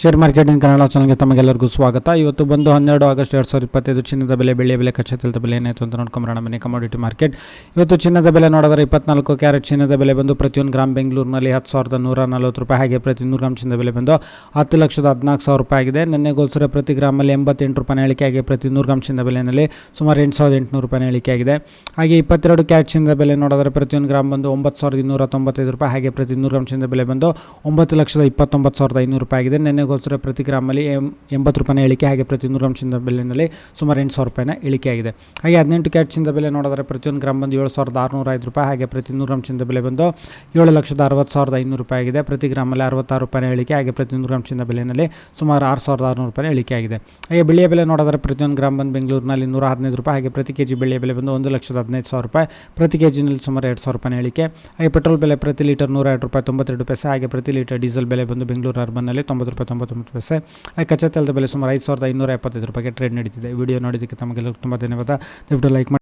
Share ಮಾರ್ಕೆಟಿನ Kannada ಚಾನಲ್ಗೆ ತಮಗೆಲ್ಲರಿಗೂ ಸ್ವಾಗತ. ಇವತ್ತು ಬಂದು ಹನ್ನೆರಡು ಆಗಸ್ಟ್ ಎರಡು ಸಾವಿರದ ಇಪ್ಪತ್ತೈದು ಚಿನ್ನದ ಬೆಲೆ ಬೆಳೆ ಬೆಲೆ ಕಚ್ಚಾ ಬೆಲೆ ಏನಾಯಿತು ಅಂತ ನೋಡ್ಕೊಂಬರೋಣ ಮನೆ ಕಮಾಡಿಟಿ ಮಾರ್ಕೆಟ್ ಇವತ್ತು ಚಿನ್ನದ ಬೆಲೆ ನೋಡಿದ್ರೆ ಇಪ್ಪತ್ನಾಲ್ಕು ಕ್ಯಾರೆಟ್ ಚಿನ್ನದ ಬೆಲೆ ಬಂದು ಪ್ರತಿಯೊಂದು ಗ್ರಾಮ್ ಬೆಂಗಳೂರಿನಲ್ಲಿ ಹತ್ತು ಸಾವಿರದ ನೂರ ನಲ್ವತ್ತು ರೂಪಾಯಿ. ಹಾಗೆ ಪ್ರತಿ ನೂರು ಗ್ರಾಮ್ ಚಿನ್ನದ ಬೆಲೆ ಬಂದು ಹತ್ತು ಲಕ್ಷದ ಹದಿನಾಲ್ಕು ಸಾವಿರ ರೂಪಾಯಿ ಆಗಿದೆ. ನಿನ್ನೆ ಗೋಲ್ಸರೆ ಪ್ರತಿ ಗ್ರಾಮಲ್ಲಿ ಎಂಬತ್ತೆಂಟು ರೂಪಾಯಿ ಇಳಿಕೆ ಆಗಿ ಪ್ರತಿ ನೂರು ಗ್ರಾಮ್ ಚಿನ್ನದ ಬೆಲೆಯಲ್ಲಿ ಸುಮಾರು ಎಂಟು ಸಾವಿರದ ಎಂಟುನೂರು ರೂಪಾಯಿ ಇಳಿಕೆ ಆಗಿದೆ. ಹಾಗೆ ಇಪ್ಪತ್ತೆರಡು ಕ್ಯಾರೆಟ್ ಚಿನ್ನದ ಬೆಲೆ ನೋಡಿದ್ರೆ ಪ್ರತಿಯೊಂದು ಗ್ರಾಮ್ ಬಂದು ಒಂಬತ್ತು ಸಾವಿರದ ಇನ್ನೂರ ತೊಂಬತ್ತೈದು ರೂಪಾಯಿ. ಹಾಗೆ ಪ್ರತಿ ನೂರು ಗ್ರಾಮ್ ಚಿನ್ನದ ಬೆಲೆ ಬಂದು ಒಂಬತ್ತು ಲಕ್ಷದ ಇಪ್ಪತ್ತೊಂಬತ್ತು ಸಾವಿರದ ಐನೂರು ರೂಪಾಯಿ ಆಗಿದೆ. ನಿನ್ನೆಗೋಸ್ಕರ ಪ್ರತಿ ಗ್ರಾಮಲ್ಲಿ ಎಂಬತ್ತು ರೂಪಾಯಿನ ಇಳಿಕೆ ಹಾಗೆ ಪ್ರತಿ ನೂರು ಗ್ರಾಮ್ ಚಿನ್ನದ ಬೆಲೆಯಲ್ಲಿ ಸುಮಾರು ಎಂಟು ಸಾವಿರ ರೂಪಾಯಿನ ಇಳಿಕೆ ಆಗಿದೆ ಹಾಗೆ ಹದಿನೆಂಟು ಕ್ಯಾಟ್ ಚಿನ್ನದ ಬೆಲೆ ನೋಡಿದ್ರೆ ಪ್ರತಿಯೊಂದು ಗ್ರಾಮ್ ಬಂದು ಏಳು ಸಾವಿರದ ಆರುನೂರ ಐದು ರೂಪಾಯಿ, ಹಾಗೆ ಪ್ರತಿ ನೂರು ಚಿನ್ನದ ಬೆಲೆ ಬಂದು ಏಳು ಲಕ್ಷದ ಅರವತ್ತು ಸಾವಿರದ ಐನೂರು ರೂಪಾಯಿ ಆಗಿದೆ. ಪ್ರತಿ ಗ್ರಾಮಲ್ಲಿ ಅರವತ್ತಾರು ರೂಪಾಯಿನ ಇಳಿಕೆ, ಹಾಗೆ ಪ್ರತಿ ನೂರು ಗ್ರಾಮ್ ಚಿನ್ನದ ಬೆಲೆಯಲ್ಲಿ ಸುಮಾರು ಆರು ಸಾವಿರದ ಆರುನೂರು ರೂಪಾಯಿನ ಇಳಿಕೆ ಆಗಿದೆ. ಹಾಗೆ ಬೆಳೆಯ ಬೆಲೆ ನೋಡಿದ್ರೆ ಪ್ರತಿಯೊಂದು ಗ್ರಾಮ್ ಬಂದು ಬೆಂಗಳೂರಿನಲ್ಲಿ ನೂರ ಹದಿನೈದು ರೂಪಾಯಿ, ಹಾಗೆ ಪ್ರತಿ ಕೆಜಿ ಬೆಳೆಯ ಬೆಲೆ ಬಂದು ಒಂದು ಲಕ್ಷದ ಹದಿನೈದು ಸಾವಿರ ರೂಪಾಯಿ, ಪ್ರತಿ ಕೆಜಿನಲ್ಲಿ ಸುಮಾರು ಎರಡು ಸಾವಿರ ರೂಪಾಯಿನ ಇಳಿಕೆ. ಹಾಗೆ ಪೆಟ್ರೋಲ್ ಬೆಲೆ ಪ್ರತಿ ಲೀಟರ್ ನೂರ ಎರಡು ರೂಪಾಯಿ ತೊಂಬತ್ತೆರಡು ಪೈಸೆ, ಹಾಗೆ ಪ್ರತಿ ಲೀಟರ್ ಡೀಸೆಲ್ ಬೆಲೆ ಬಂದು ಬೆಂಗಳೂರು ಅರ್ಬನ್ನಲ್ಲಿ ತೊಂಬತ್ತು ರೂಪಾಯಿ ತೊಂಬತ್ತೊಂಬತ್ತು ಪೈಸೆ ಕಚ್ಚಾ ತೆಲದ ಬೆಲೆ ಸುಮಾರು ಐದು ಸಾವಿರದ ಇನ್ನೂರ ಎಪ್ಪತ್ತೈದು ರೂಪಾಯಿಗೆ ಟ್ರೇಡ್ ನಡೀತಿದೆ. ವಿಡಿಯೋ ನೋಡಿದ್ದಕ್ಕೆ ತಮಗೆಲ್ಲರಿಗೂ ತುಂಬ ಧನ್ಯವಾದ. ದಯವಿಟ್ಟು ಲೈಕ್ ಮಾಡಿ.